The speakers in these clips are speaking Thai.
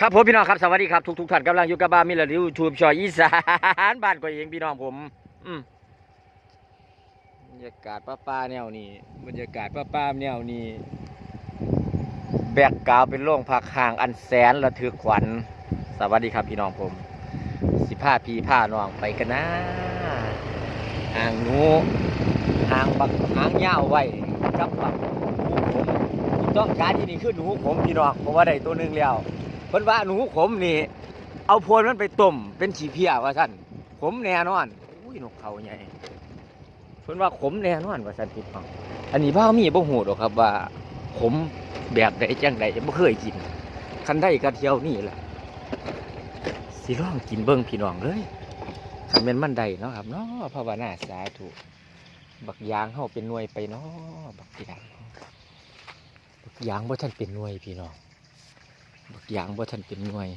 ครับผมพี่น้องครับสวัสดีครับทุกทุกท่านกำลังอยู่กับบ้านมิลลิยูทูบชอยอีสานบ้านก็เองพี่น้องผม อืมบรรยากาศป้าป้าแนวนี้บรรยากาศป้าป้าแนวนี้แบกกาวเป็นโล่งพักห่างอันแสนระทึกขวัญสวัสดีครับพี่น้องผม สิผ้าพีผ้าน้องไปกันนะห่างนูห่างบักห่างยาวไว้กับบักหูผมต้องการที่นี่คือหนูผมพี่น้องเพราะว่าได้ตัวหนึงแล้ว เพิ่นว่าหนูขมนี่ เอาโพนมันไปต้มเป็นฉีเพียว่าท่านขมแน่นอนอุ้ยนกเขาใหญ่เพิ่นว่าขมแน่นอนว่าท่านพี่น้องอันนี้พ่อมีบ่ฮู้ดอกครับว่าขมแบบใดจังใดบ่เคยกิน คันได้กระเที่ยวนี่แหละสิลองกินเบิ่งพี่น้องเลยคันแม่นมันได้เนาะครับเนาะภาวนาสาธุบักยางเฮาเป็นหน่วยไปเนาะบักยางบักยางบ่ทันเป็นหน่วยพี่น้อง บักยางว่าท่านเป็นหน่วย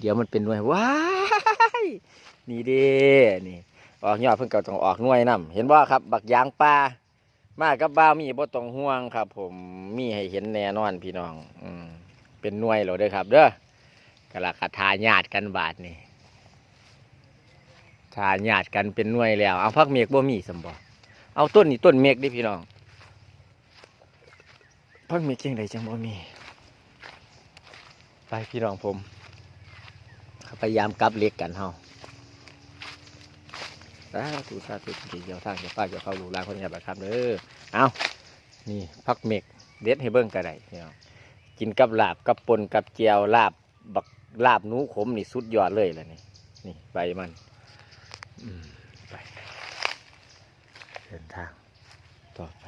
เดี๋ยวมันเป็นหน่วยว้ายนี่เด้นี่ออกยอดเพิ่งเก่าต้องออกหน่วยนํเห็นว่าครับ บักยางปลามากับบ้ามีบ่ต้องห่วงครับ ผมมีให้เห็นแน่นอนพี่น้อง อืมเป็นหน่วยเหรอเด้อครับ เด้อกะละคาทาญาติกันบาทนี่ทาญาติกันเป็นหน่วยแล้ว เอาพักเมกบ่มีสมบ่เอาต้นนี่ต้นเมกดิพี่น้องพักเมกจังไดจังบ่มี ไปพี่น้องผมพยายามกลับเล็กกันเฮาสาธุสาธุทีเดียวทางเดียวป้าเดียวเข้าลูกหลานคนนี้แบบครับเด้อเอานี่พักเมกเด็ดให้เบิ่งกระไดพี่น้องกินกับลาบกับปนกับเจียวลาบบักลาบนูขมนี่สุดยอดเลยแหละนี่นี่ใบมันอืมไปเดินทางต่อไป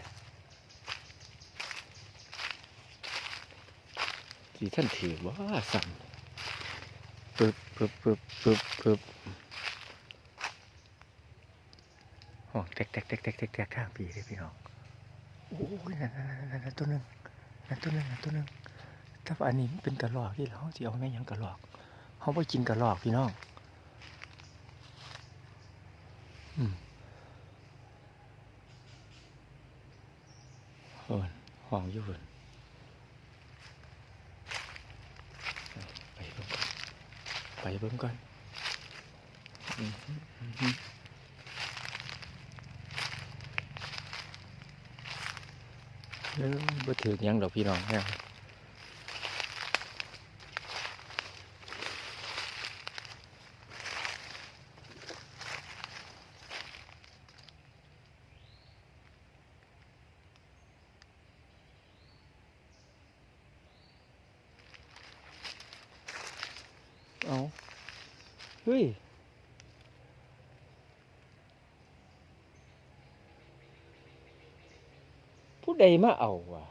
ที่ท่านถือว่าสั่นปึ๊บปึ๊บปึ๊บปึ๊บปึ๊บห้องแตกแตกแตกแตกแตกแตกข้างปีเลยพี่น้องโอ้ยนั่นนั่นนั่นนั่นตัวหนึ่งนั่นตัวหนึ่งนั่นตัวหนึ่งถ้าอันนี้เป็นกระหรอกที่เราจะเอาแม่ยังกระหรอกเขาไปกินกระหรอกพี่น้องอืมเอิ้นห้องอยู่เพิ่น ไปเบิ่งก่อนไปเบิ่งก่อนอืมอืมอืมเอ้ย บ่ถือหยังดอกพี่น้องแฮงเอา เฮ้ย ผู้ใดมาเอาวะ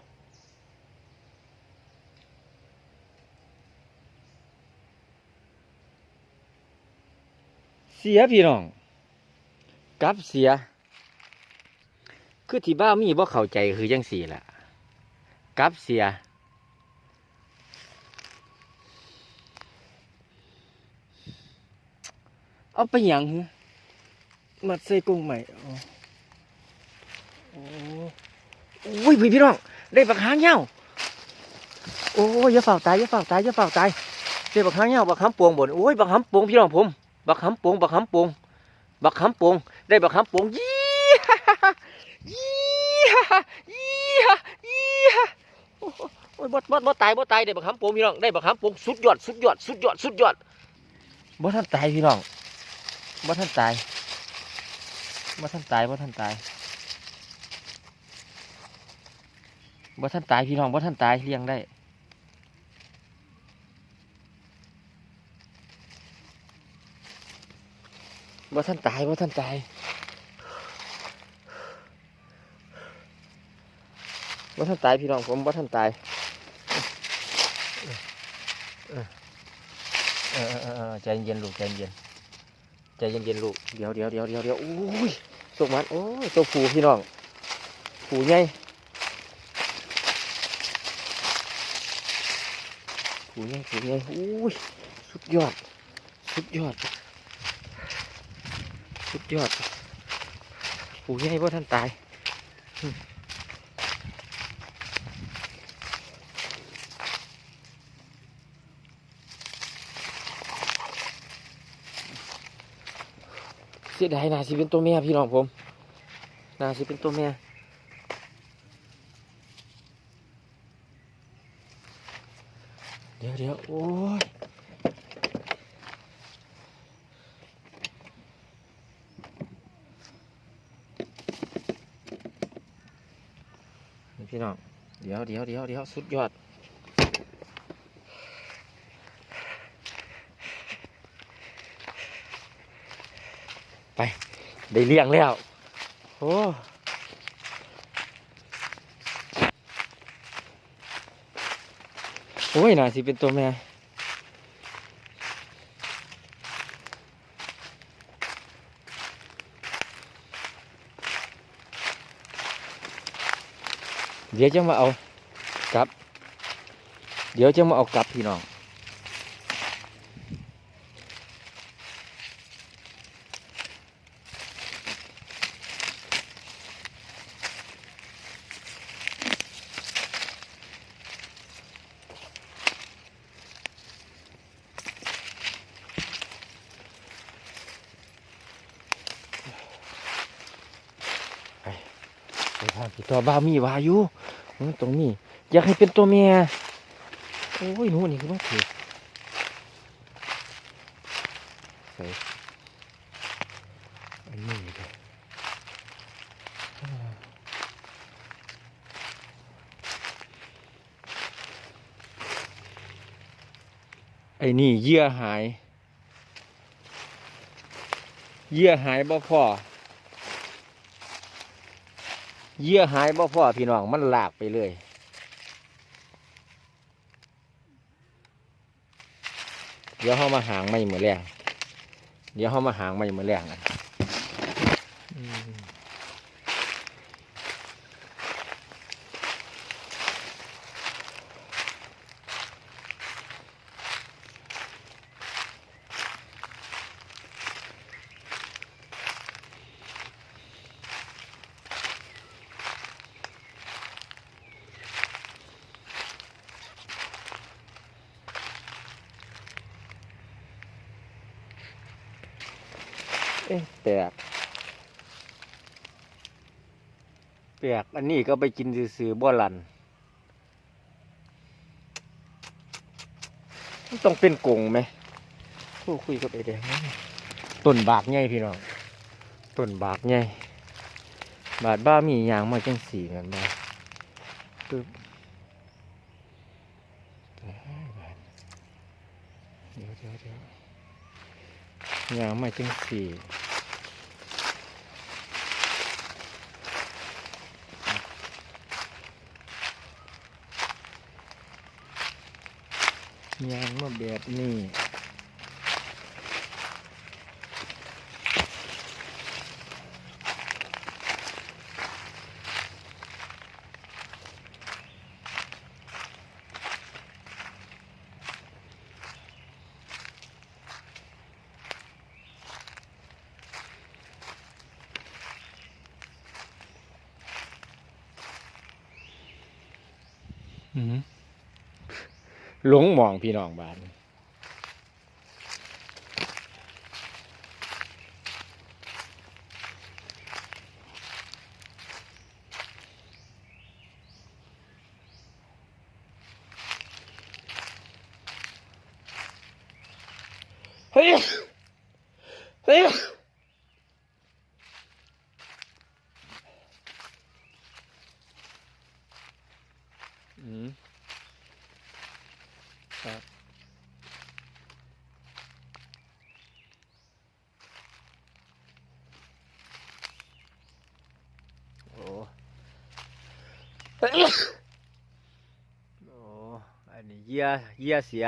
เสียพี่น้องกับเสีย คือที่บ้ามีบ่เข้าใจคือจังสี่ละกับเสีย เอาไปหยังหึมัดใส่กุ้งใหม่โอ้โอ้ยพี่พี่น้อง ได้บักหางเหย้าโอ้ยอย่าเฝ้าตายอย่าเฝ้าตายอย่าเฝ้าตายได้บักหางเหย้าบักหำปวงบ่นโอ้ยบักหำปวงพี่น้องผมบักหำปวงบักหำปวงบักหำปวงได้บักหำปวงยี่ฮ่าฮ่ายี่ฮ่าฮ่ายี่ฮ่ายี่ฮ่าโอ้ยบ่บ่บ่ตายบ่ตายได้บักหำปวงพี่น้องได้บักหำปวงสุดยอดสุดยอดสุดยอดสุดยอดบ่ทันตายพี่น้อง บ่ท่านตายบ่ท่านตายบ่ท่านตายบ่ท่านตายพี่น้องบ่ท่านตายเลี้ยงได้บ่ท่านตายบ่ท่านตายบ่ท่านตายพี่น้องผมบ่ท่านตายเออเออเออเออเออใจเย็นลูกใจเย็น ใจเย็นๆลูก เดี๋ยวเดี๋ยวเดี๋ยวเดี๋ยวเดี๋ยวอุ้ยส่งมันโอ้ยตัวผูพี่น้องผูใหญ่ผูใหญ่ผูใหญ่อุ้ยสุดยอด สุดยอด สุดยอดผูใหญ่เพราะท่านตาย สียดายนาสิเป็นตัวแม่พี่น้องผมนาสิเป็นตัวแม่เดี๋ยวเดี๋ยวโอ้ยพี่น้องเดี๋ยวเดี๋ยวเดี๋ยวเดี๋ยวสุดยอด ไป ได้เลี้ยงแล้ว โอ้โอ้ยน่าสิเป็นตัวแม่เดี๋ยวจะมาเอากลับ เดี๋ยวจะมาเอากลับพี่น้อง ไปทางที่ตัวบ้ามีวาอยู่ตรงนี้ อยากให้เป็นตัวเมียโอ้ยหนูนี่คือต้องถือใส่อันนี้เลยไอ้นี่เยื่อหาย เยื่อหายบ่พอ เยื่อหายบ่พอพี่น้องมันหลากไปเลย เดี๋ยวเขามาหางไม่เหมือนแรงเดี๋ยวเขามาหางไม่เหมือนแรงกัน เอ๊ะแปลกแปลกอันนี้ก็ไปกินซื่อๆบ่ลันมันต้องเป็นกงไหมโอ้คุยกับไอ้แดงนั่นน่ะต้นบากใหญ่พี่น้องต้นบากใหญ่บาดบ้ามียางมาจังสีแมันมาปึ๊บเดี๋ยวเดี๋ยวเดี๋ยวยางมาจังสี ยางมาแบบนี้อื้อหือ หลงมองพี่น้องบ้านเฮ้ยเฮ้ยอืม ครับโอ้โอ้อันนี้เยี่ยเยี่ยเสีย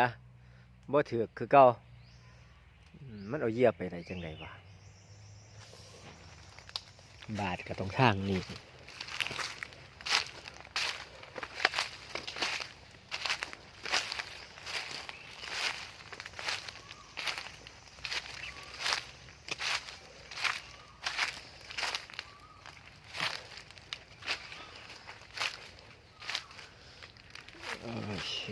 บ่ถือกคือเก่ามันเอาเยี่ยไปได้จังไดวะบาดก็ต้องทางนี้โอ เ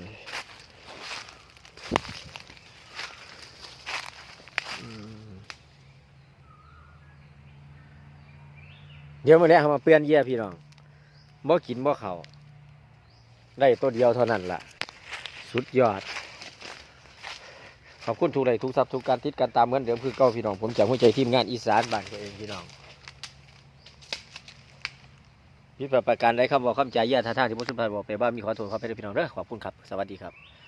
ดี๋ยวมื้อนี้เขามาเปลี่ยนเยี่ยพี่น้องบ่กินบ่เขาได้ตัวเดียวเท่านั้นล่ะ สุดยอด ขอบคุณทุกไลค์ทุกซับทุกการติดการตามเหมือนเดิมคือเก่าพี่น้อง ผมจากหัวใจทีมงานอีสานบ้านตัวเองพี่น้อง พิประการใดคำบอกคำจ่ายเยี่ยท่าทางที่มุสลิมไทยบอกไปบ้างมีขอโทษขอไปด้วยพี่น้องเด้อขอบคุณครับ สวัสดีครับ